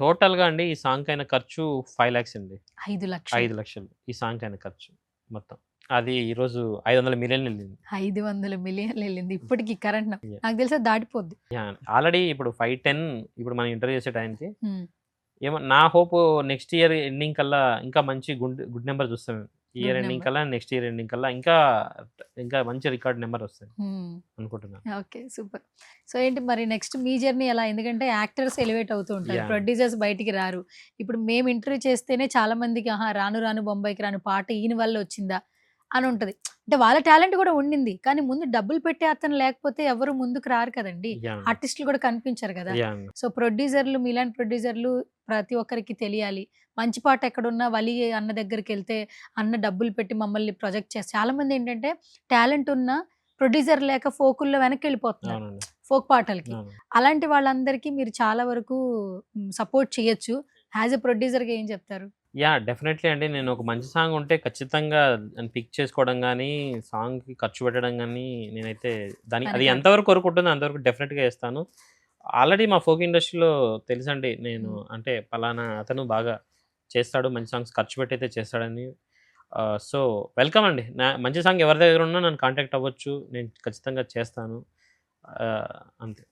టోటల్‌గా అండి ఈ సాంగ్‌కి అయిన ఖర్చు 5,00,000 అండి. 5,00,000 5,00,000 ఈ సాంగ్‌కి అయిన ఖర్చు మొత్తం. అది ఈరోజు 500,000,000 ఎళ్ళింది. 500,000,000 ఎళ్ళింది. ఇప్పటికి కరెంట్ న యాహ్! నాకు తెలిసి దాటిపోద్ది. ఆల్రెడీ ఇప్పుడు 510 ఇప్పుడు మనం ఇంటర్వ్యూ చేసే టైంకి. ఏమో నా హోప్ నెక్స్ట్ ఇయర్ ఎండింగ్ కల్లా ఇంకా మంచి గుడ్ గుడ్ నంబర్ చూస్తాం. Year ending. కల్లా నెక్స్ట్ ఇయర్ ఎండింగ్ కల్లా ఇంకా ఇంకా మంచి రికార్డ్ నంబర్ వస్తాయి హ్మ్. అనుకుంటున్నాను. ఓకే. సూపర్. సో ఏంటి మరి నెక్స్ట్ మీ జర్నీ ఎలా? ఎందుకంటే యాక్టర్స్ ఎలివేట్ అవుతూ ఉంటారు. ప్రొడ్యూసర్స్ బయటికి రారు. ఇప్పుడు మేము ఇంటర్వ్యూ చేస్తేనే చాలా మందికి ఆహా! 'రాను రాను బొంబాయికి రాను' పాట ఈయన వల్ల వచ్చిందా అని ఉంటది. అంటే వాళ్ళ టాలెంట్ కూడా ఉండింది. కానీ ముందు డబ్బులు పెట్టే అతను లేకపోతే ఎవరు ముందుకు రారు కదండీ! ఆర్టిస్టులు కూడా కనిపించరు కదా! సో ప్రొడ్యూసర్‌లు మీలాంటి ప్రొడ్యూసర్‌లు ప్రతి ఒక్కరికి తెలియాలి. మంచి పాట ఎక్కడున్నా వలి అన్న దగ్గరికెళ్తే అన్న డబ్బులు పెట్టి మమ్మల్ని ప్రొజెక్ట్ చేసి చాలామంది ఏంటంటే టాలెంట్ ఉన్న ప్రొడ్యూసర్ లేక ఫోకుల్లో వెనక్కెళ్ళిపోతున్నారు. అవునండి. ఫోక్ పాటలకి. అలాంటి వాళ్ళందరికీ మీరు చాలా వరకు సపోర్ట్ చేయొచ్చు. యాస్ ఎ ప్రొడ్యూసర్‌గా ఏం చెప్తారు? యాహ్! డెఫినెట్‌లీ అండి. నేను ఒక మంచి సాంగ్ ఉంటే ఖచ్చితంగా దాన్ని పిక్ చేసుకోవడం గానీ, సాంగ్‌కి ఖర్చు పెట్టడం గానీ నేనైతే దాని అది. ఎంతవరకు వరకు ఉంటుందో అంతవరకు డెఫినెట్‌గా చేస్తాను. ఆల్రెడీ మా ఫోక్ ఇండస్ట్రీలో తెలుసండి నేను. అంటే పలానా అతను బాగా చేస్తాడు. మంచి సాంగ్స్ ఖర్చు పెట్టయితే చేస్తాడని. సో వెల్కమ్ అండి. నా మంచి సాంగ్ ఎవరి దగ్గర ఉన్నా నన్ను కాంటాక్ట్ అవ్వచ్చు. నేను ఖచ్చితంగా చేస్తాను. అంతే.